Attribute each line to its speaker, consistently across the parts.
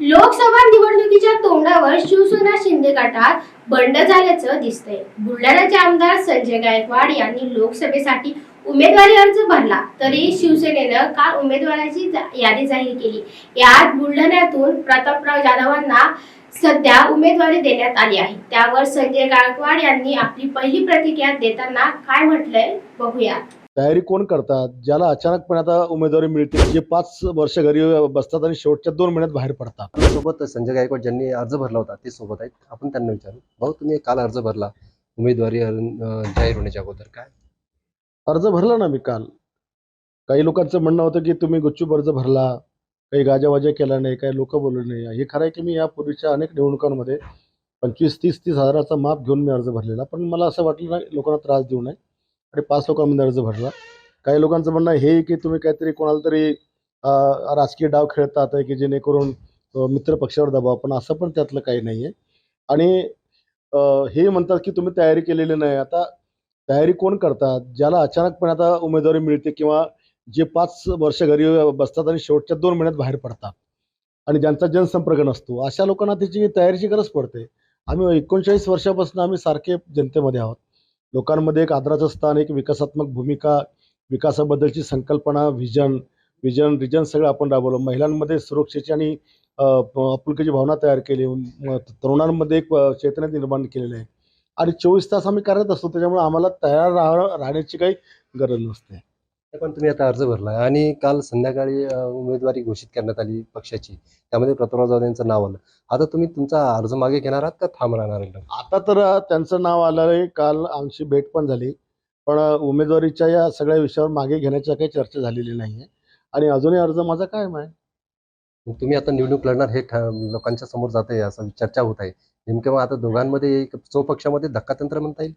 Speaker 1: लोकसभा निवडणुकीच्या तोंडावर शिवसेना शिंदे गटात बंड झाल्याचं दिसतंय. बुलढाण्याचे आमदार संजय गायकवाड यांनी लोकसभेसाठी उमेदवारी अर्ज भरला. तरी शिवसेनेनं काल उमेदवाराची यादी जाहीर केली. यात बुलढाण्यातून प्रतापराव जाधवांना सध्या उमेदवारी देण्यात आली आहे. त्यावर संजय गायकवाड यांनी आपली पहिली प्रतिक्रिया देताना काय म्हटलंय बघूया.
Speaker 2: तयारी कोण करतात ज्याला अचानकपणे आता उमेदवारी मिळते जे पाच वर्ष घरी बसतात आणि शेवटच्या दोन महिन्यात बाहेर पडतात?
Speaker 3: आपल्यासोबत संजय गायकवाड ज्यांनी अर्ज भरला होता ते सोबत आहेत. आपण त्यांना विचारू. भाऊ तुम्ही काल अर्ज भरला. उमेदवारी जाहीर होण्याच्या अगोदर काय?
Speaker 2: अर्ज भरला ना मी काल. काही लोकांचं म्हणणं होतं की तुम्ही गुच्चूप अर्ज भरला काही गाजावाजा केला नाही काही लोक बोलले नाही. हे खरं आहे की मी यापूर्वीच्या अनेक निवडणुकांमध्ये पंचवीस तीस तीस हजाराचा माप घेऊन मी अर्ज भरलेला पण मला असं वाटलं नाही लोकांना त्रास देऊ नये. आणि पाच लोकांमध्ये अर्ज भरला. काही लोकांचं म्हणणं हे आहे की तुम्ही काहीतरी कोणाला तरी राजकीय डाव खेळतात आहे की जेणेकरून मित्रपक्षावर मित्र पक्षावर दबाव पण असं पण त्यातलं काही नाही आहे आणि हे म्हणतात की तुम्ही तयारी केलेली नाही. आता तयारी कोण करतात? ज्याला अचानकपणे आता उमेदवारी मिळते किंवा जे पाच वर्ष घरी बसतात आणि शेवटच्या दोन महिन्यात बाहेर पडतात आणि ज्यांचा जनसंपर्क नसतो अशा लोकांना त्याची तयारीची गरज पडते. आम्ही एकोणचाळीस वर्षापासून आम्ही सारखे जनतेमध्ये आहोत. लोकांमध्ये एक आदराचं स्थान एक विकासात्मक भूमिका विकासाबद्दलची संकल्पना व्हिजन विजन रिजन सगळं आपण राबवलं. महिलांमध्ये सुरक्षेची आणि आपुलकीची भावना तयार केली. तरुणांमध्ये एक चैतन्य निर्माण केलेलं आहे. आणि चोवीस तास आम्ही करत असतो. त्याच्यामुळे आम्हाला तयार राह राहण्याची काही गरज नसते.
Speaker 3: पण तुम्ही आता अर्ज भरला आणि काल संध्याकाळी अं, उमेदवारी घोषित करण्यात आली पक्षाची. त्यामध्ये प्रतापराव जाधव यांचं नाव आलं. आता तुम्ही तुमचा अर्ज मागे घेणार आहात का थांब राहणार आहे
Speaker 2: आता तर अ, त्यांचं नाव आलं आहे. काल आमची भेट पण झाली. पण अ, उमेदवारीच्या या सगळ्या विषयावर मागे घेण्याच्या काही चर्चा झालेली नाही आहे आणि अजूनही अर्ज माझा कायम आहे.
Speaker 3: मग तुम्ही आता निवडणूक लढणार हे ठ- लोकांच्या समोर जात आहे असं चर्चा होत आहे. नेमकं मग आता दोघांमध्ये एक स्वपक्षामध्ये धक्कातंत्र म्हणता येईल?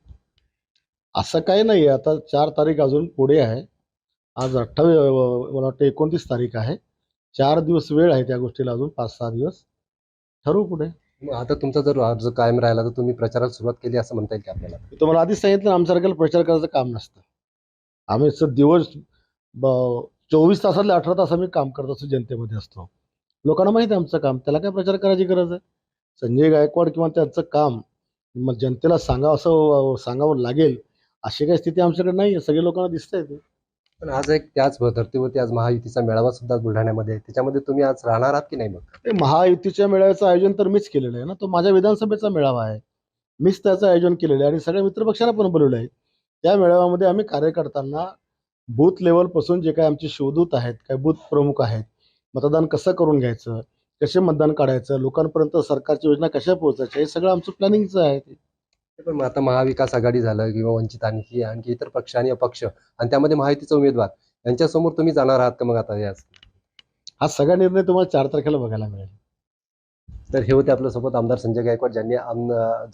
Speaker 2: असं काही नाही आहे आता चार तारीख अजून पुढे आहे. आज अठ्ठावीस मला वाटतं एकोणतीस तारीख आहे. चार दिवस वेळ आहे त्या गोष्टीला अजून पाच सहा दिवस. ठरवू पुढे.
Speaker 3: आता तुमचा जर अर्ज कायम राहिला तर तुम्ही प्रचाराला सुरुवात केली असं म्हणता येईल की आपल्याला?
Speaker 2: मी तुम्हाला आधीच सांगितलं आमच्यासारख्याला प्रचार करायचं काम नसतं. आम्ही असं दिवस चोवीस तासातले अठरा तास आम्ही काम करत असतो जनतेमध्ये असतो. लोकांना माहिती आहे आमचं काम. त्याला काय प्रचार करायची गरज आहे? संजय गायकवाड किंवा त्यांचं काम मग जनतेला सांगावं असं सांगावं लागेल अशी काही स्थिती आमच्याकडे नाही आहे सगळे लोकांना दिसतंय ते.
Speaker 3: पण आज एक त्याच धर्तीवरती आज महायुतीचा मेळावा सुद्धा बुलढाण्यामध्ये आहे. त्याच्यामध्ये तुम्ही आज राहणार आहात की नाही मग?
Speaker 2: ते महायुतीच्या मेळाव्याचं आयोजन तर मीच केलेलं आहे ना. तो माझ्या विधानसभेचा मेळावा आहे. मीच त्याचं आयोजन केलेलं आहे आणि सगळ्या मित्रपक्षांना पण बोलवलं आहे. त्या मेळाव्यामध्ये आम्ही कार्यकर्त्यांना बूथ लेवलपासून जे काही आमचे शोधूत आहेत काही बूथ प्रमुख आहेत मतदान कसं करून घ्यायचं कसे मतदान काढायचं लोकांपर्यंत सरकारची योजना कशा पोहोचायच्या हे सगळं आमचं प्लॅनिंगचं आहे. ते
Speaker 3: पण आता महाविकास आघाडी झालं किंवा वंचित आणखी आणखी इतर पक्ष आणि अपक्ष आणि त्यामध्ये महायुतीचा उमेदवार यांच्यासमोर तुम्ही जाणार आहात का मग आता याच
Speaker 2: हा सगळा निर्णय तुम्हाला चार तारखेला बघायला मिळेल.
Speaker 3: तर हे होते आपल्यासोबत आमदार संजय गायकवाड ज्यांनी आम